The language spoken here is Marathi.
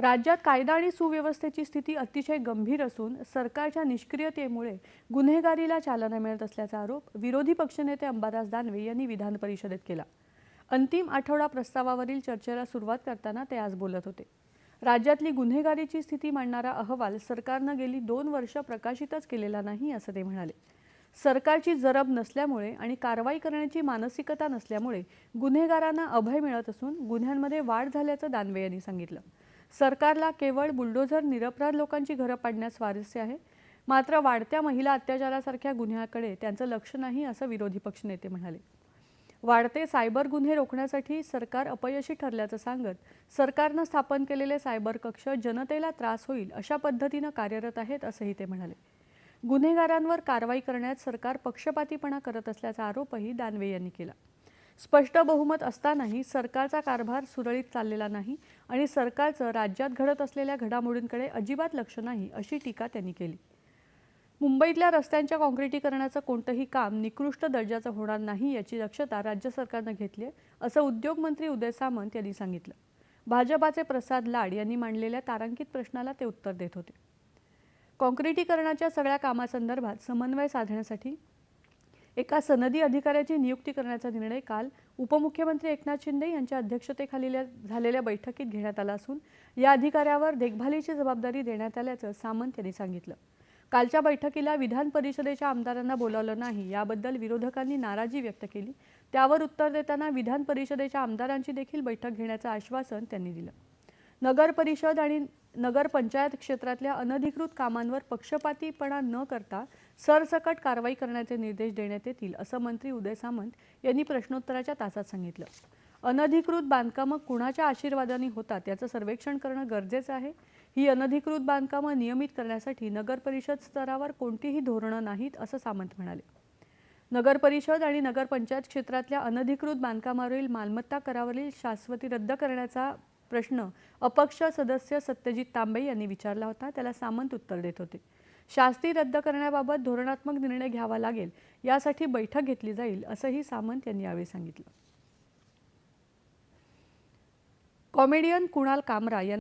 राज्यात कायदा आणि सुव्यवस्थेची स्थिती अतिशय गंभीर असून सरकारच्या निष्क्रियतेमुळे गुन्हेगारीला चालना मिळत असल्याचा आरोप विरोधी पक्षनेते अंबादास दानवे यांनी विधान परिषदेत केला. अंतिम आठवडा प्रस्तावावरील चर्चेला सुरुवात करताना ते आज बोलत होते. राज्यातली गुन्हेगारीची स्थिती मांडणारा अहवाल सरकारनं गेली दोन वर्ष प्रकाशितच केलेला नाही असं ते म्हणाले. सरकारची जरब नसल्यामुळे आणि कारवाई करण्याची मानसिकता नसल्यामुळे गुन्हेगारांना अभय मिळत असून गुन्ह्यांमध्ये वाढ झाल्याचं दानवे यांनी सांगितलं. सरकारला केवळ बुलडोझर निरपराध लोकांची घरं पाडण्यास स्वारस्य आहे. मात्र वाढत्या महिला अत्याचारासारख्या गुन्ह्याकडे त्यांचं लक्ष नाही असं विरोधी पक्षनेते म्हणाले. वाढते सायबर गुन्हे रोखण्यासाठी सरकार अपयशी ठरल्याचं सांगत सरकारनं स्थापन केलेले सायबर कक्ष जनतेला त्रास होईल अशा पद्धतीनं कार्यरत आहेत असंही ते म्हणाले. गुन्हेगारांवर कारवाई करण्यात सरकार पक्षपातीपणा करत असल्याचा आरोपही दानवे यांनी केला. स्पष्ट बहुमत असतानाही सरकारचा कारभार सुरळीत चाललेला नाही आणि सरकारचं राज्यात घडत असलेल्या घडामोडींकडे अजिबात लक्ष नाही अशी टीका त्यांनी केली. मुंबईतल्या रस्त्यांच्या काँक्रिटीकरणाचं कोणतंही काम निकृष्ट दर्जाचं होणार नाही याची दक्षता राज्य सरकारनं घेतली आहे असं उद्योगमंत्री उदय सामंत यांनी सांगितलं. भाजपाचे प्रसाद लाड यांनी मांडलेल्या तारांकित प्रश्नाला ते उत्तर देत होते. काँक्रिटीकरणाच्या सगळ्या कामासंदर्भात समन्वय साधण्यासाठी एका सनदी अधिकाऱ्याची नियुक्ती करण्याचा निर्णय काल उपमुख्यमंत्री एकनाथ शिंदे यांच्या अध्यक्षतेखाली झालेल्या बैठकीत घेण्यात आला असून या अधिकाऱ्यावर देखभालीची जबाबदारी देण्यात आल्याचं सामंत यांनी सांगितलं. कालच्या बैठकीला विधान परिषदेच्या आमदारांना बोलावलं नाही याबद्दल विरोधकांनी नाराजी व्यक्त केली. त्यावर उत्तर देताना विधान परिषदेच्या आमदारांची देखील बैठक घेण्याचं आश्वासन त्यांनी दिलं. नगर परिषद आणि नगरपंचायत क्षेत्रातल्या अनधिकृत कामांवर पक्षपातीपणा न करता सरसकट कारवाई करण्याचे निर्देश देण्यात येतील असं मंत्री उदय सामंत यांनी प्रश्नोत्तराच्या तासात सांगितलं. अनधिकृत बांधकामं कुणाच्या आशीर्वादाने होतात याचं सर्वेक्षण करणं गरजेचं आहे. ही अनधिकृत बांधकामं नियमित करण्यासाठी नगरपरिषद स्तरावर कोणतीही धोरणं नाहीत असं सामंत म्हणाले. नगरपरिषद आणि नगरपंचायत क्षेत्रातल्या अनधिकृत बांधकामावरील मालमत्ता करावरील शाश्वती रद्द करण्याचा प्रश्न. अपक्ष सदस्य सत्यजित तांबे यांनी विचारला होता. त्याला सामंत उत्तर देत होते. शास्ती रद्द करण्याबाबत धोरणात्मक निर्णय घ्यावा लागेल. यासाठी बैठक घेतली जाईल असंही सामंत यांनी यावेळी सांगितलं. कॉमेडियन कुणाल कामरा यांना